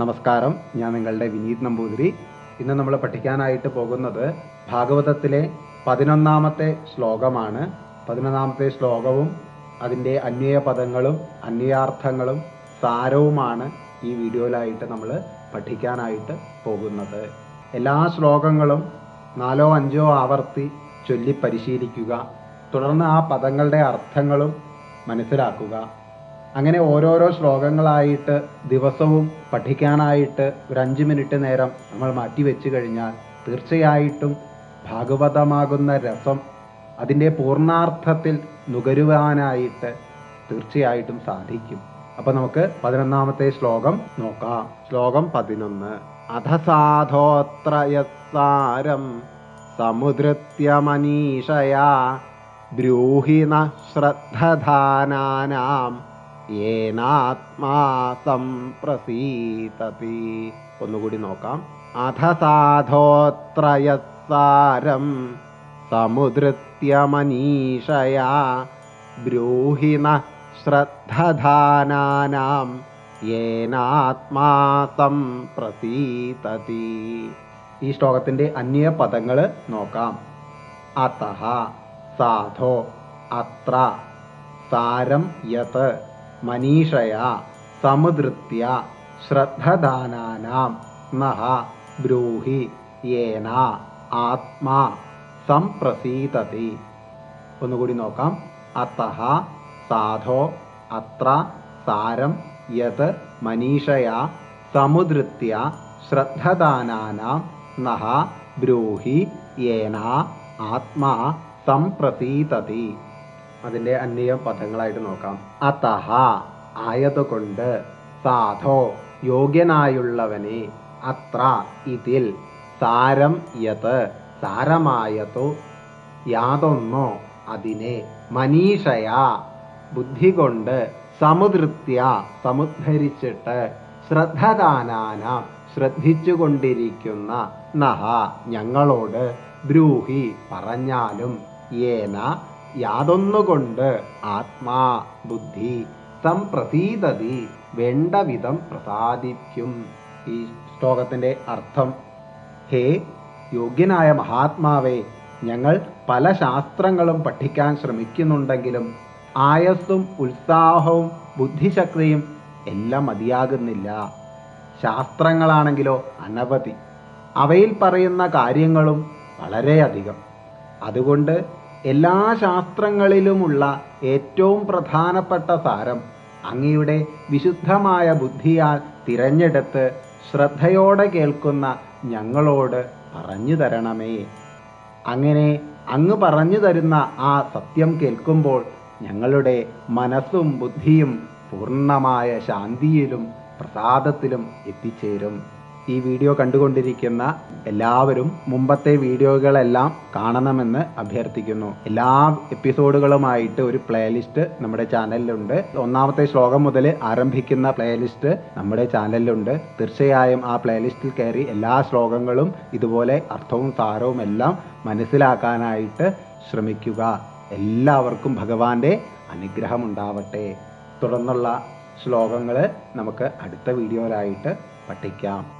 നമസ്കാരം. ഞാൻ നിങ്ങളുടെ വിനീത് നമ്പൂതിരി. ഇന്ന് നമ്മൾ പഠിക്കാനായിട്ട് പോകുന്നത് ഭാഗവതത്തിലെ പതിനൊന്നാമത്തെ ശ്ലോകമാണ്. പതിനൊന്നാമത്തെ ശ്ലോകവും അതിന്റെ അന്വയ പദങ്ങളും അന്വയാർത്ഥങ്ങളും സാരവുമാണ് ഈ വീഡിയോയിലായിട്ട് നമ്മൾ പഠിക്കാനായിട്ട് പോകുന്നത്. എല്ലാ ശ്ലോകങ്ങളും നാലോ അഞ്ചോ ആവർത്തി ചൊല്ലി പരിശീലിക്കുക. തുടർന്ന് ആ പദങ്ങളുടെ അർത്ഥങ്ങളും മനസ്സിലാക്കുക. അങ്ങനെ ഓരോരോ ശ്ലോകങ്ങളായിട്ട് ദിവസവും പഠിക്കാനായിട്ട് ഒരു അഞ്ച് മിനിറ്റ് നേരം നമ്മൾ മാറ്റിവെച്ച് കഴിഞ്ഞാൽ തീർച്ചയായിട്ടും ഭാഗവതമാകുന്ന രസം അതിന്റെ പൂർണാർത്ഥത്തിൽ നുകരുവാനായിട്ട് തീർച്ചയായിട്ടും സാധിക്കും. അപ്പൊ നമുക്ക് പതിനൊന്നാമത്തെ ശ്ലോകം നോക്കാം. ശ്ലോകം പതിനൊന്ന്. അധസാധോത്രയസാരം സാധോത്രയസാരം സമുദ്രത്യമനീഷയാ ബ്രൂഹിണ ശ്രദ്ധധാനാനാം യേനാത്മാ ഒന്നുകൂടി നോക്കാം. അധ സാധോത്രയസാരം സമുദൃത്യമനീഷയാ ബ്രൂഹിണ ശ്രദ്ധാനം യേനാത്മാ സംപ്രസീതതി ഈ ശ്ലോകത്തിന്റെ അന്യ പദങ്ങൾ നോക്കാം. അതഹ സാധോ അത്ര സാരം യത് മനീഷയ സമുദൃത്യ ശ്രദ്ധദാനാനാം നഹ ബ്രൂഹി യേന ആത്മാ സംപ്രസീതതി. ഒന്നുകൂടി നോക്കാം. അത്തഹ സാധോ അത്ര സാരം യത് മനീഷയ സമുദൃത്യ ശ്രദ്ധദാനാനാം നഹ ബ്രൂഹി യേന ആത്മാ സംപ്രസീതതി. അതിന്റെ അന്യ പദങ്ങളായിട്ട് നോക്കാം. അതഹ ആയതുകൊണ്ട് സാധോ യോഗ്യനായുള്ളവനെ അത്ര ഇതിൽ സാരം യത് സാരമായതു യാതൊന്നോ അതിനെ മനീഷയ ബുദ്ധി കൊണ്ട് സമുദൃത്യ സമുദ്ധരിച്ചിട്ട് ശ്രദ്ധദാനാന ശ്രദ്ധിച്ചുകൊണ്ടിരിക്കുന്ന നഹ ഞങ്ങളോട് ബ്രൂഹി പറഞ്ഞാലും ഏന യാതൊന്നുകൊണ്ട് ആത്മാ ബുദ്ധി സംപ്രസീതതി വേണ്ട വിധം പ്രസാദിക്കും ഈ ശ്ലോകത്തിന്റെ അർത്ഥം ഹേ യോഗ്യനായ മഹാത്മാവേ ഞങ്ങൾ പല ശാസ്ത്രങ്ങളും പഠിക്കാൻ ശ്രമിക്കുന്നുണ്ടെങ്കിലും ആയസ്സും ഉത്സാഹവും ബുദ്ധിശക്തിയും എല്ലാം മതിയാകുന്നില്ല. ശാസ്ത്രങ്ങളാണെങ്കിലോ അനവധി. അവയിൽ പറയുന്ന കാര്യങ്ങളും വളരെയധികം. അതുകൊണ്ട് എല്ലാ ശാസ്ത്രങ്ങളിലുമുള്ള ഏറ്റവും പ്രധാനപ്പെട്ട സാരം അങ്ങയുടെ വിശുദ്ധമായ ബുദ്ധിയാൽ തിരഞ്ഞെടുത്ത് ശ്രദ്ധയോടെ കേൾക്കുന്ന ഞങ്ങളോട് പറഞ്ഞു തരണമേ. അങ്ങനെ അങ്ങ് പറഞ്ഞു തരുന്ന ആ സത്യം കേൾക്കുമ്പോൾ ഞങ്ങളുടെ മനസ്സും ബുദ്ധിയും പൂർണമായ ശാന്തിയിലും പ്രസാദത്തിലും എത്തിച്ചേരും. ഈ വീഡിയോ കണ്ടുകൊണ്ടിരിക്കുന്ന എല്ലാവരും മുമ്പത്തെ വീഡിയോകളെല്ലാം കാണണമെന്ന് അഭ്യർത്ഥിക്കുന്നു. എല്ലാ എപ്പിസോഡുകളുമായിട്ട് ഒരു പ്ലേലിസ്റ്റ് നമ്മുടെ ചാനലിലുണ്ട്. ഒന്നാമത്തെ ശ്ലോകം മുതൽ ആരംഭിക്കുന്ന പ്ലേലിസ്റ്റ് നമ്മുടെ ചാനലിലുണ്ട്. തീർച്ചയായും ആ പ്ലേലിസ്റ്റിൽ കയറി എല്ലാ ശ്ലോകങ്ങളും ഇതുപോലെ അർത്ഥവും സാരവും എല്ലാം മനസ്സിലാക്കാനായിട്ട് ശ്രമിക്കുക. എല്ലാവർക്കും ഭഗവാന്റെ അനുഗ്രഹം ഉണ്ടാവട്ടെ. തുടർന്നുള്ള ശ്ലോകങ്ങൾ നമുക്ക് അടുത്ത വീഡിയോയിലായിട്ട് പഠിക്കാം.